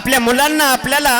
आपल्या मुलांना आपल्याला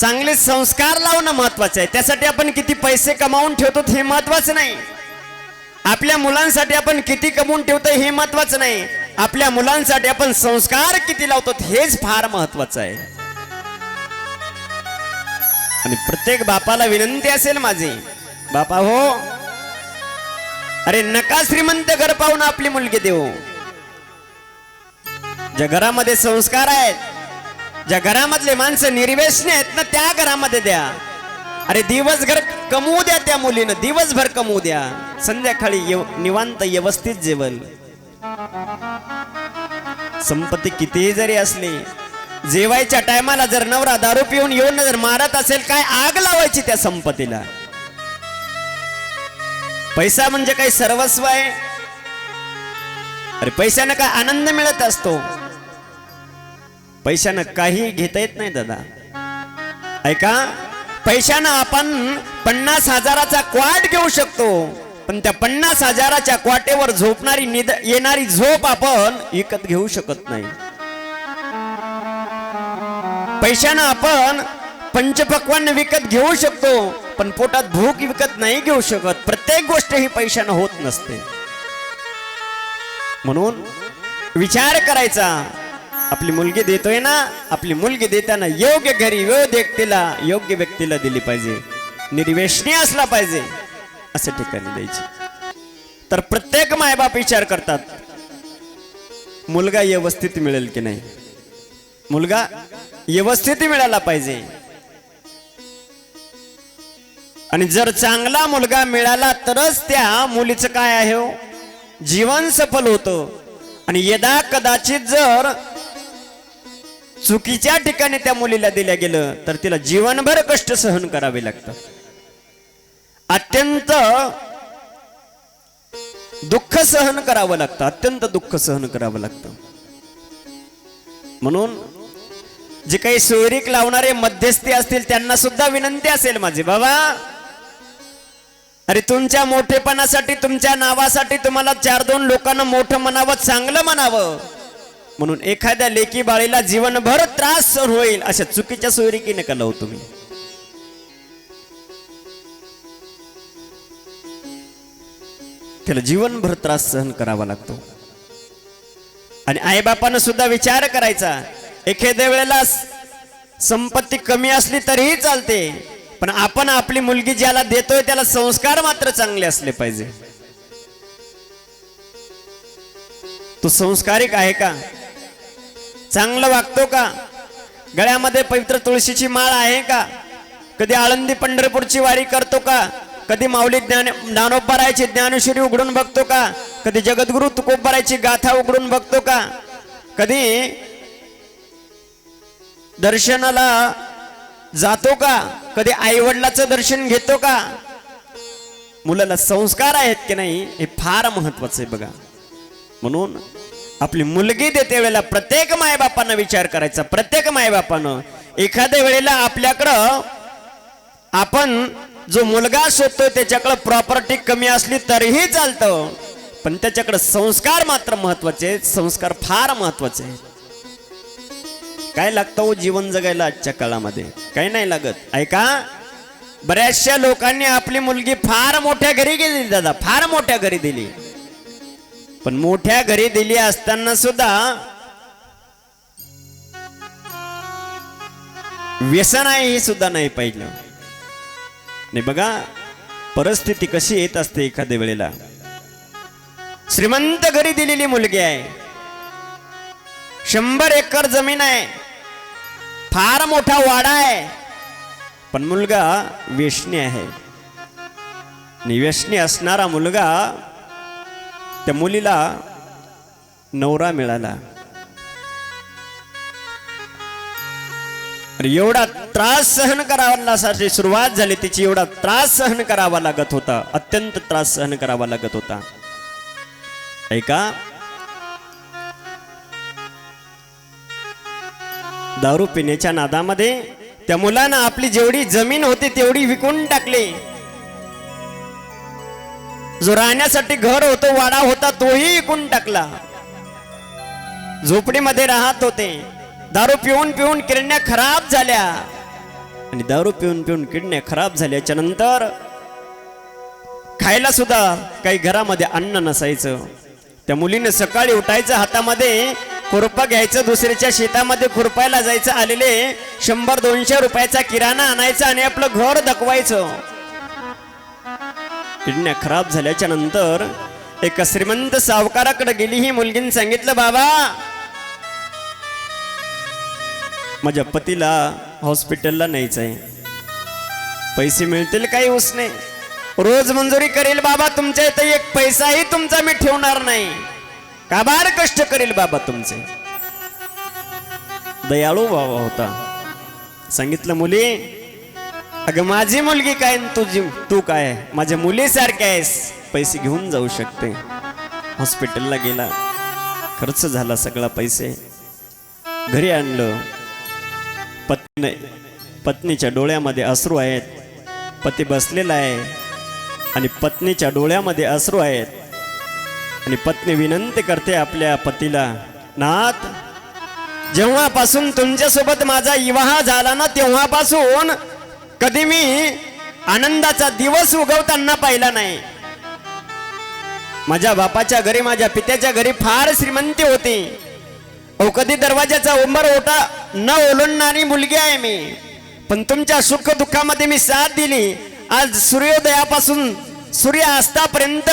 चांगले संस्कार लावणं महत्वाचं आहे. त्यासाठी आपण किती पैसे कमावून ठेवतो हे महत्वाचं नाही. आपल्या मुलांसाठी आपण किती कमवून ठेवतो हे महत्वाचं नाही. आपल्या मुलांसाठी आपण संस्कार किती लावतो हेच फार महत्वाचं आहे. आणि प्रत्येक बापाला विनंती असेल माझी बापा हो अरे नका श्रीमंत घर पाहून आपली मुलगी देऊ. ज्या घरामध्ये संस्कार आहेत ज्या घरामधले माणसं निर्वेशने आहेत ना त्या घरामध्ये द्या. अरे दिवसभर कमवू द्या त्या मुलीनं दिवसभर कमवू द्या. संध्याकाळी येव- निवांत व्यवस्थित जेवण. संपत्ती कितीही जरी असली जेवायच्या टायमाला जर नवरा दारू पिऊन येऊन जर मारत असेल काय आग लावायची त्या संपत्तीला? पैसा म्हणजे काही सर्वस्व आहे? अरे पैशानं काय आनंद मिळत असतो? पैशानं काही घेता येत नाही दादा. ऐका पैशानं आपण पन्नास हजाराचा क्वाट घेऊ शकतो पण त्या पन्नास हजाराच्या क्वाटेवर झोपणारी निद येणारी झोप आपण विकत घेऊ शकत नाही. पैशानं आपण पंचपक्वान विकत घेऊ शकतो पण पोटात भूक विकत नाही घेऊ शकत. प्रत्येक गोष्ट ही पैशानं होत नसते. म्हणून विचार करायचा आपली मुलगी देतोय ना आपली मुलगी देताना योग्य घरी योग्य व्यक्तीला योग्य व्यक्तीला दिली पाहिजे. निर्वेशनी असला पाहिजे असं ठिकाणी द्यायची. तर प्रत्येक मायबाप विचार करतात मुलगा व्यवस्थित मिळेल की नाही? मुलगा व्यवस्थित मिळाला पाहिजे. आणि जर चांगला मुलगा मिळाला तरच त्या मुलीचं काय आहे हो? जीवन सफल होतं. आणि यदा कदाचित जर चुकीच्या ठिकाणी त्या मुलीला दिल्या गेलं तर तिला जीवनभर कष्ट सहन करावे लागतात. अत्यंत दुःख सहन करावं लागतं अत्यंत दुःख सहन करावं लागतं. म्हणून जे काही सोयरीक लावणारे मध्यस्थी असतील त्यांना सुद्धा विनंती असेल माझी बाबा अरे तुमच्या मोठेपणासाठी तुमच्या नावासाठी तुम्हाला चार दोन लोकांना मोठं म्हणावं चांगलं म्हणावं. म्हणून एखाद्या लेकी बाळीला जीवनभर त्रास सहन होईल अशा चुकीच्या सोयरीकी नका लावू तुम्ही. त्याला जीवनभर त्रास सहन करावा लागतो. आणि आईबापानं सुद्धा विचार करायचा एखाद्या वेळेला संपत्ती कमी असली तरीही चालते पण आपण आपली मुलगी ज्याला देतोय त्याला संस्कार मात्र चांगले असले पाहिजे. तो संस्कारिक आहे का? चांगलं वागतो का? गळ्यामध्ये पवित्र तुळशीची माळ आहे का? कधी आळंदी पंढरपूरची वारी करतो का? कधी माऊली ज्ञान ज्ञानोबरायची ज्ञानेश्वरी उघडून बघतो का? कधी जगद्गुरु तुकोबरायची गाथा उघडून बघतो का? कधी दर्शनाला जातो का? कधी आईवडिलाचं दर्शन घेतो का? मुलाला संस्कार आहेत की नाही हे फार महत्वाचं आहे बघा. म्हणून आपली मुलगी देते वेळेला प्रत्येक मायबापानं विचार करायचा. प्रत्येक मायबापानं. एखाद्या वेळेला आपल्याकडं आपण जो मुलगा शोधतोय त्याच्याकडं प्रॉपर्टी कमी असली तरीही चालतं. पण त्याच्याकडे संस्कार मात्र महत्त्वाचे संस्कार फार महत्त्वाचे काय लागतं हो जीवन जगायला आजच्या काळामध्ये? काही नाही लागत. ऐका बऱ्याचशा लोकांनी आपली मुलगी फार मोठ्या घरी गेली दादा. फार मोठ्या घरी दिली. पण मोठ्या घरी दिली असताना सुद्धा व्यसन आहे हे सुद्धा नाही पाहिलं. नाही बघा परिस्थिती कशी येत असते एखाद्या वेळेला. श्रीमंत घरी दिलेली मुलगी आहे. शंभर एकर जमीन आहे. फार मोठा वाडा आहे. पण मुलगा व्यसनी आहे. आणि व्यसनी असणारा मुलगा त्या मुलीला नवरा मिळाला. एवढा त्रास सहन करावासाठी सुरुवात झाली तिची एवढा त्रास सहन करावा लागत होता अत्यंत त्रास सहन करावा लागत होता. ऐका. दारू पिण्याच्या नादामध्ये त्या मुलानं आपली जेवढी जमीन होती तेवढी विकून टाकली. जो राहण्यासाठी घर होतो वाडा होता तोही इकून टाकला. झोपडीमध्ये राहत होते. दारू पिऊन पिऊन किडण्या खराब झाल्या. आणि दारू पिऊन पिऊन किडण्या खराब झाल्याच्यानंतर खायला सुद्धा काही घरामध्ये अन्न नसायचं. त्या मुलीने सकाळी उठायचं हातामध्ये खुरपा घ्यायचं दुसऱ्याच्या शेतामध्ये खुरपायला जायचं आलेले शंभर दोनशे रुपयाचा किराणा आणायचा आणि आपलं घर दखवायचं किडण्या खराब झाल्याच्यानंतर एक श्रीमंत सावकाराकडे गेली. ही मुलगीने सांगितलं बाबा माझ्या पतीला हॉस्पिटलला न्यायचं आहे पैसे मिळतील काही उसने. रोज मंजुरी करेल बाबा तुमच्या इथे एक पैसाही तुमचा मी ठेवणार नाही. काबार कष्ट करेल बाबा तुमचे? दयाळू बाबा होता. सांगितलं मुली अगं माझी मुलगी काय तुझी? तू काय? माझ्या मुलीसारखे आहेस. पैसे घेऊन जाऊ शकते. हॉस्पिटलला गेला. खर्च झाला सगळा पैसे. घरी आणलं. पत्नी पत्नीच्या डोळ्यामध्ये अश्रू आहेत. पती बसलेला आहे. आणि पत्नीच्या डोळ्यामध्ये अश्रू आहेत. आणि पत्नी विनंती करते आपल्या पतीला नाथ जेव्हापासून तुमच्यासोबत माझा विवाह झाला ना तेव्हापासून कधी मी आनंदाचा दिवस उगवताना पाहिला नाही. माझ्या बापाच्या घरी माझ्या पित्याच्या घरी फार श्रीमंती होती. अहो कधी दरवाजाचा उंबर ओटा न ओलंडणारी मुलगी आहे मी. पण तुमच्या सुख दुःखामध्ये मी साथ दिली. आज सूर्योदयापासून सूर्य अस्तापर्यंत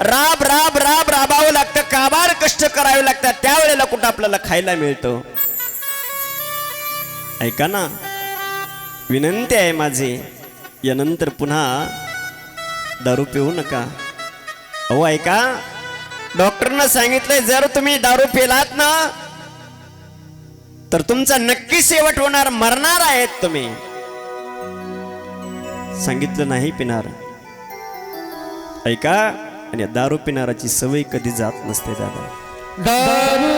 राब राब राब राबावं लागतं. काबार कष्ट करावे लागतात. त्यावेळेला कुठं आपल्याला खायला मिळतं? ऐका ना. विनंती आहे माझी. यानंतर पुन्हा दारू पिऊ नका. अहो ऐका. डॉक्टरनं सांगितलंय जर तुम्ही दारू पिलात ना तर तुमचा नक्की शेवट होणार मरणार आहेत तुम्ही. सांगितलं नाही पिणार. ऐका. आणि दारू पिणाराची सवय कधी जात नसते दादा. दारू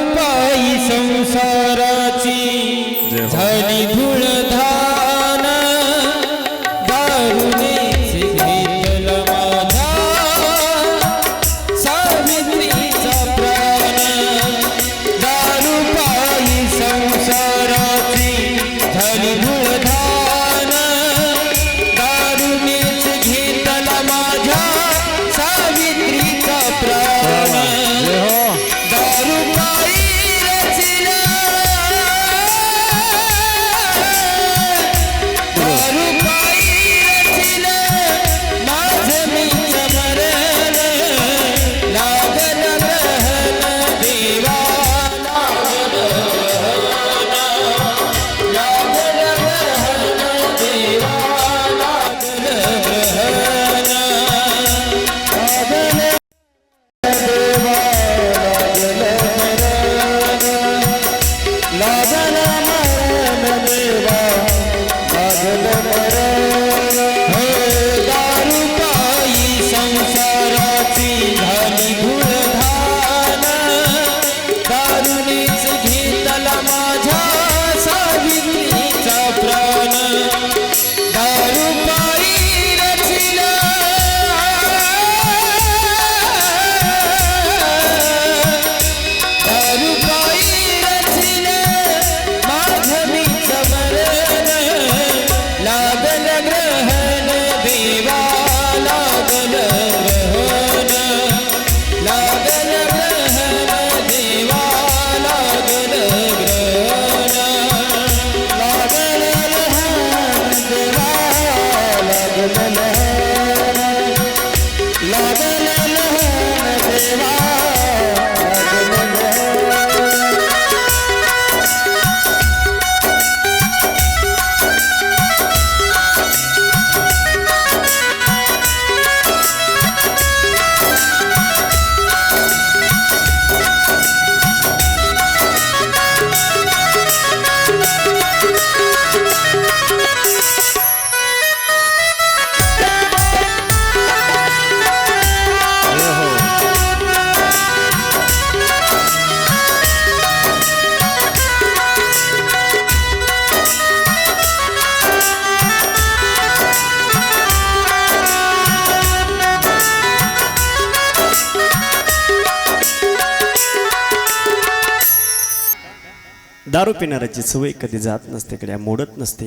दारू पिणाऱ्याची सवय कधी जात नसते कडे मोडत नसते.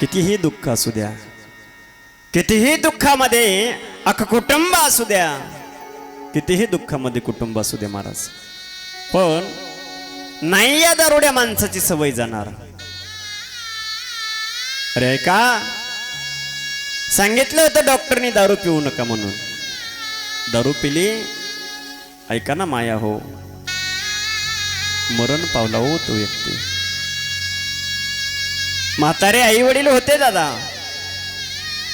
कितीही दुःख असू द्या कितीही दुःखामध्ये अख कुटुंब असू द्या कितीही दुःखामध्ये कुटुंब असू द्या महाराज. पण नाही या दारुड्या माणसाची सवय जाणार. अरे का सांगितलं होतं डॉक्टरनी दारू पिऊ नका म्हणून. दारू पिली ऐका ना माया हो. मरण पावला हो तो व्यक्ती. म्हातारे आई वडील होते दादा.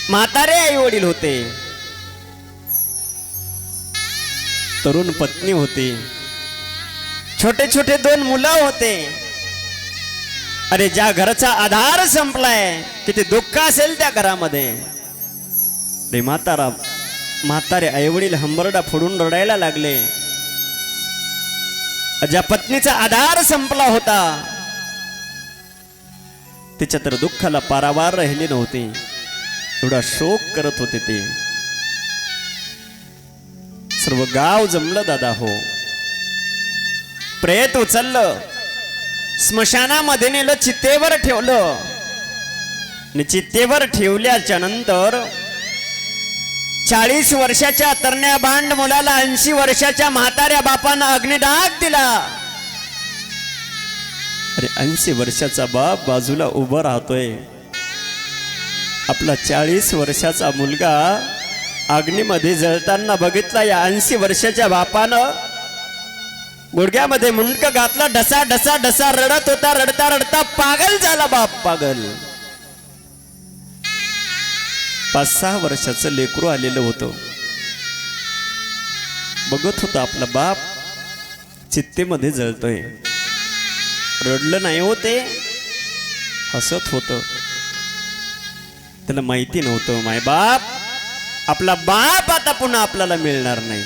म्हातारे आई वडील होते. तरुण पत्नी होती. छोटे छोटे दोन मुलं होते. अरे ज्या घराचा आधार संपलाय किती दुःख असेल त्या घरामध्ये. रे म्हातारा म्हातारे आईवडील हंबरडा फोडून रडायला लागले. ज्या पत्नीचा आधार संपला होता तिच्या तर दुःखाला पारावार राहिले नव्हते. एवढा शोक करत होते ते. सर्व गाव जमलं दादा हो. प्रेत उचललं. स्मशानामध्ये नेलं चित्तेवर ठेवलं. आणि चित्तेवर ठेवल्याच्या नंतर चाळीस वर्षाच्या तरण्या बांड मुलाला ऐंशी वर्षाच्या म्हाताऱ्या बापानं अग्निडाग दिला. अरे ऐंशी वर्षाचा बाप बाजूला उभं राहतोय. आपला चाळीस वर्षाचा मुलगा अग्नीमध्ये जळताना बघितला या ऐंशी वर्षाच्या बापानं. गुडघ्यामध्ये मुंडक घातला डसा डसा डसा रडत होता रडता रडता पागल झाला बाप पागल. पाच सहा वर्षाचं लेकरू आलेलं होतं. बघत होता आपला बाप चित्तेमध्ये जळतोय. रडलं नाही हो ते. हसत होतं. त्याला माहिती नव्हतं माय बाप आपला बाप आता पुन्हा आपल्याला मिळणार नाही.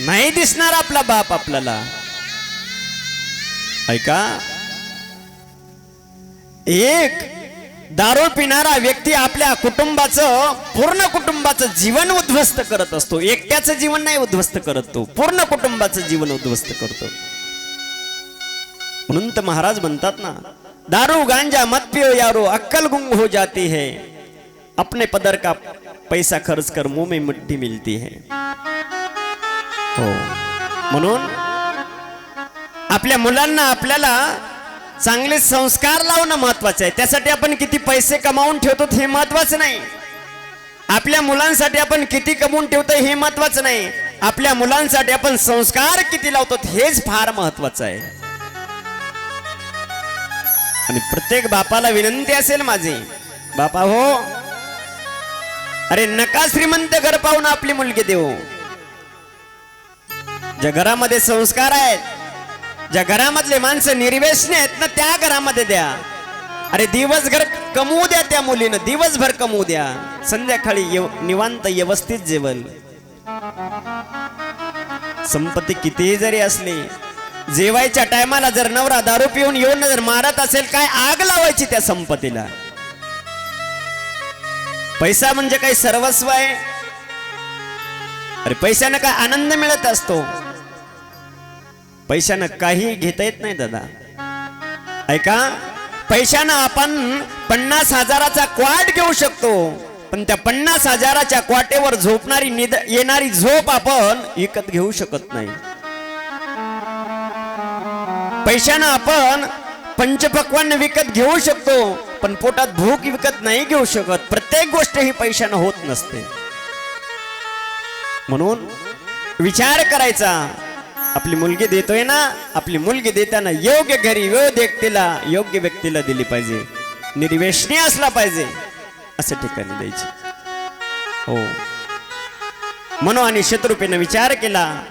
नाही दिसणार आपला बाप आपल्याला. ऐका. एक दारू पिणारा व्यक्ती आपल्या कुटुंबाचं पूर्ण कुटुंबाचं जीवन उद्ध्वस्त करत असतो. एकट्याचं जीवन नाही उद्ध्वस्त करत तो. पूर्ण कुटुंबाचं जीवन उद्ध्वस्त करतो. म्हणून तर महाराज म्हणतात ना दारू गांजा मत पियो यारो अक्कल गुंग हो जाती है. अपने पदर का पैसा खर्च कर मुंह में मिट्टी मिलती है. हो. म्हणून आपल्या मुलांना आपल्याला चांगले संस्कार लावणं महत्वाचं आहे. त्यासाठी आपण किती पैसे कमावून ठेवतो हे महत्वाचं नाही. आपल्या मुलांसाठी आपण किती कमवून ठेवतो हे महत्वाचं नाही. आपल्या मुलांसाठी आपण संस्कार किती लावतो हेच फार महत्वाचं आहे. आणि प्रत्येक बापाला विनंती असेल माझी बापा हो अरे नका श्रीमंत घर पाहून आपली मुलगी देऊ. ज्या घरामध्ये संस्कार आहेत ज्या घरामधले माणसं निर्वेशने आहेत ना त्या घरामध्ये द्या. अरे दिवसभर कमवू द्या त्या मुलीनं दिवसभर कमवू द्या. संध्याकाळी येव- निवांत व्यवस्थित जेवण. संपत्ती कितीही जरी असली जेवायच्या टायमाला जर नवरा दारू पिऊन येऊन जर मारत असेल काय आग लावायची त्या संपत्तीला? पैसा म्हणजे काही सर्वस्व आहे? अरे पैशानं काय आनंद मिळत असतो? पैशानं काही घेता येत नाही दादा. ऐका पैशानं आपण पन्नास हजाराचा क्वाट घेऊ शकतो पण त्या पन्नास हजाराच्या क्वाटेवर झोपणारी निद येणारी झोप आपण विकत घेऊ शकत नाही. पैशानं आपण पंचपक्वान विकत घेऊ शकतो पण पोटात भूक विकत नाही घेऊ शकत. प्रत्येक गोष्ट ही पैशानं होत नसते. म्हणून विचार करायचा आपली मुलगी देतोय ना आपली मुलगी देताना योग्य घरी योग्य व्यक्तीला योग्य व्यक्तीला दिली पाहिजे. निर्वेशनी असला पाहिजे असं ठिकाणी द्यायची. हो. म्हणून आणि शत्रुपेनं विचार केला